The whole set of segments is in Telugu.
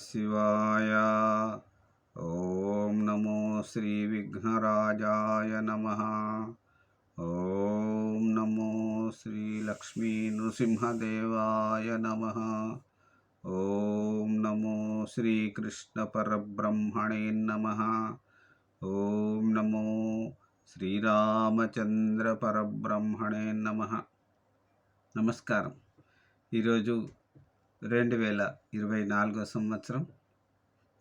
శివాయ ఓం నమో శ్రీ విఘ్నరాజాయ నమ ఓం నమో శ్రీ లక్ష్మీ నృసింహదేవాయ నమ ఓం నమో శ్రీకృష్ణ పరబ్రహ్మణే నమ ఓం నమో శ్రీరామచంద్ర పరబ్రహ్మణే నమ నమస్కారం ఈరోజు రెండు వేల ఇరవై నాలుగో సంవత్సరం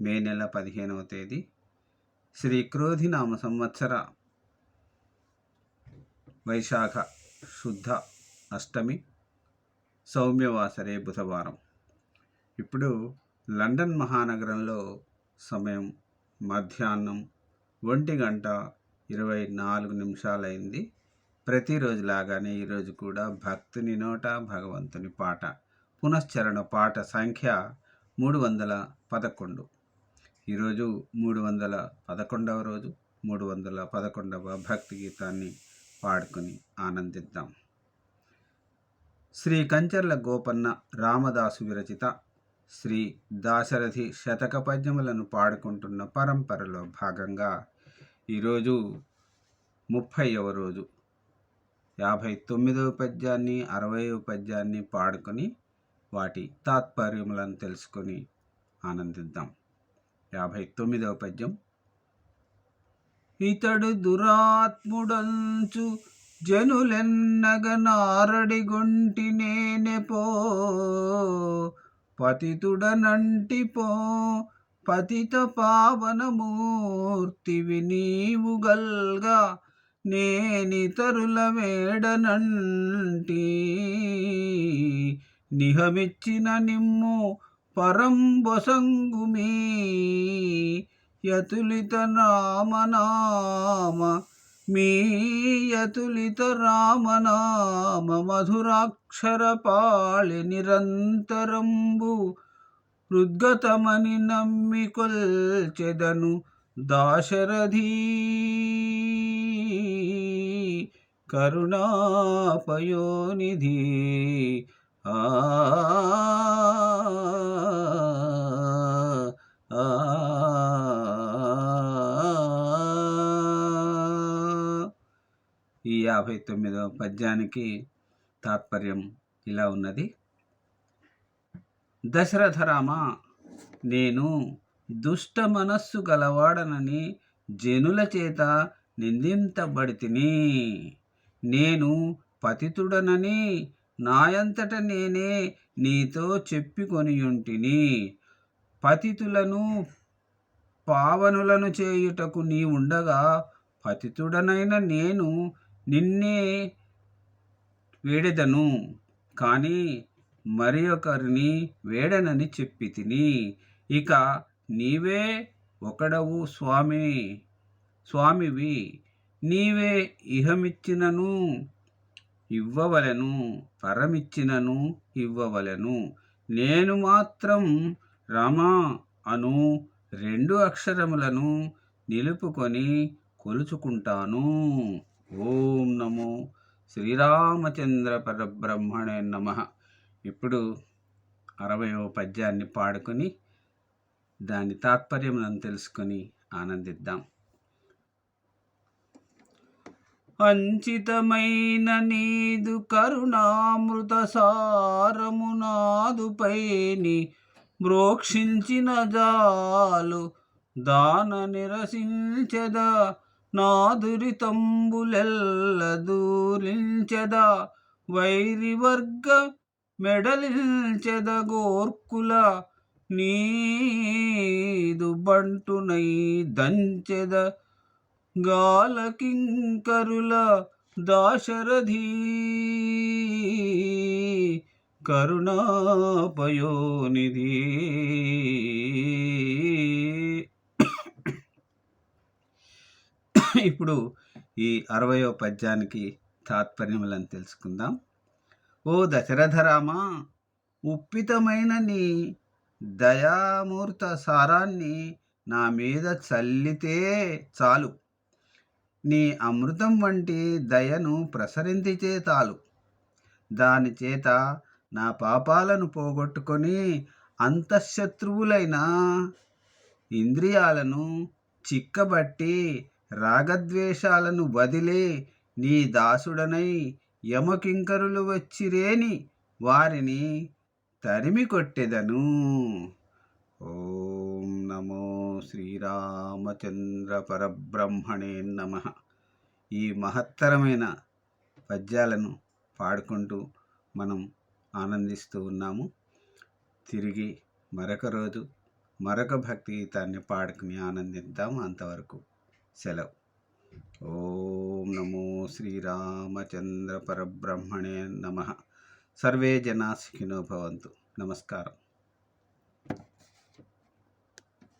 మే నెల పదిహేనవ తేదీ. శ్రీ క్రోధినామ సంవత్సర వైశాఖ శుద్ధ అష్టమి సౌమ్యవాసరే బుధవారం. ఇప్పుడు లండన్ మహానగరంలో సమయం మధ్యాహ్నం ఒంటి గంట ఇరవై నాలుగు నిమిషాలైంది. ప్రతిరోజు లాగానే ఈరోజు కూడా భక్తుని నోట భగవంతుని పాట పునశ్చరణ పాట సంఖ్య మూడు వందల పదకొండు. ఈరోజు మూడు వందల పదకొండవ రోజు మూడు వందల పదకొండవ భక్తి గీతాన్ని పాడుకుని ఆనందిద్దాం. శ్రీ కంచర్ల గోపన్న రామదాసు విరచిత శ్రీ దాశరథి శతక పద్యములను పాడుకుంటున్న పరంపరలో భాగంగా ఈరోజు ముప్పైవ రోజు. యాభై తొమ్మిదవ పద్యాన్ని అరవైవ పద్యాన్ని పాడుకొని వాటి తాత్పర్యములను తెలుసుకొని ఆనందిద్దాం. యాభై తొమ్మిదవ పద్యం. ఇతడు దురాత్ముడంచు జనులెన్నగ నారడిగొంటి నేనెపో పతితుడనంటిపో పతిత పావనమూర్తివి నీవు గల్గా నేనితరుల వేడనంటి నిహమిచ్చిన నిమ్ము పరంబొసంగుమీ యతులిత రామనామ. మీ యతులిత రామనామ మధురాక్షర పాళి నిరంతరంబు హృద్గతమని నమ్మి కొల్చెదను దాశరథీ. కరుణాపయోనిధి ఈ యాభై తొమ్మిదవ పద్యానికి తాత్పర్యం ఇలా ఉన్నది. దశరథరామ నేను దుష్ట మనస్సు గలవాడనని జనుల చేత నిందించబడితిని నేను పతితుడనని నాయంతట నేనే నీతో చెప్పుకొనియుంటిని. పతితులను పావనులను చేయుటకు నీ ఉండగా పతితుడనైన నేను నిన్నే వేడెదను. కానీ మరి ఒకరిని వేడనని చెప్పి తిని ఇక నీవే ఒకడవు స్వామి స్వామివి. నీవే ఇహమిచ్చినను. ఇవ్వవలెను పరమిచ్చినను ఇవ్వవలెను. నేను మాత్రం రమా అను రెండు అక్షరములను నిలుపుకొని కొలుచుకుంటాను. ఓం నమో శ్రీరామచంద్ర పరబ్రహ్మణే నమ. ఇప్పుడు అరవయవ పద్యాన్ని పాడుకొని దాని తాత్పర్యములను తెలుసుకొని ఆనందిద్దాం. అంచితమైన నీదు కరుణామృత సారము నాదుపైని మ్రోక్షించిన జాలు దాన నిరసించెద నాదురితంబులెల్ల దూరించద వైరివర్గ మెడలించెద గోర్కుల నీదు బంటునై దంచెద. గాలకింకరుల దాశరథీ కరుణాపయోనిధి. ఇప్పుడు ఈ అరవయో పద్యానికి తాత్పర్యములను తెలుసుకుందాం. ఓ దశరథరామ ఉప్పితమైన నీ దయామూర్త సారాన్ని నా మీద చల్లితే చాలు. నీ అమృతం వంటి దయను ప్రసరించితే చాలు దాని చేత నా పాపాలను పోగొట్టుకొని అంతఃశత్రువులైన ఇంద్రియాలను చిక్కబట్టి రాగద్వేషాలను వదిలే నీ దాసుడనై యమకింకరులు వచ్చిరేని వారిని తరిమి కొట్టెదను శ్రీరామచంద్ర పరబ్రహ్మణే నమ. ఈ మహత్తరమైన పద్యాలను పాడుకుంటూ మనం ఆనందిస్తూ ఉన్నాము. తిరిగి మరొక రోజు మరొక భక్తి గీతాన్ని పాడుకుని ఆనందిద్దాం. అంతవరకు సెలవు. ఓం నమో శ్రీరామచంద్ర పరబ్రహ్మణే నమ. సర్వే జనా సుఖినో భవంతు. నమస్కారం.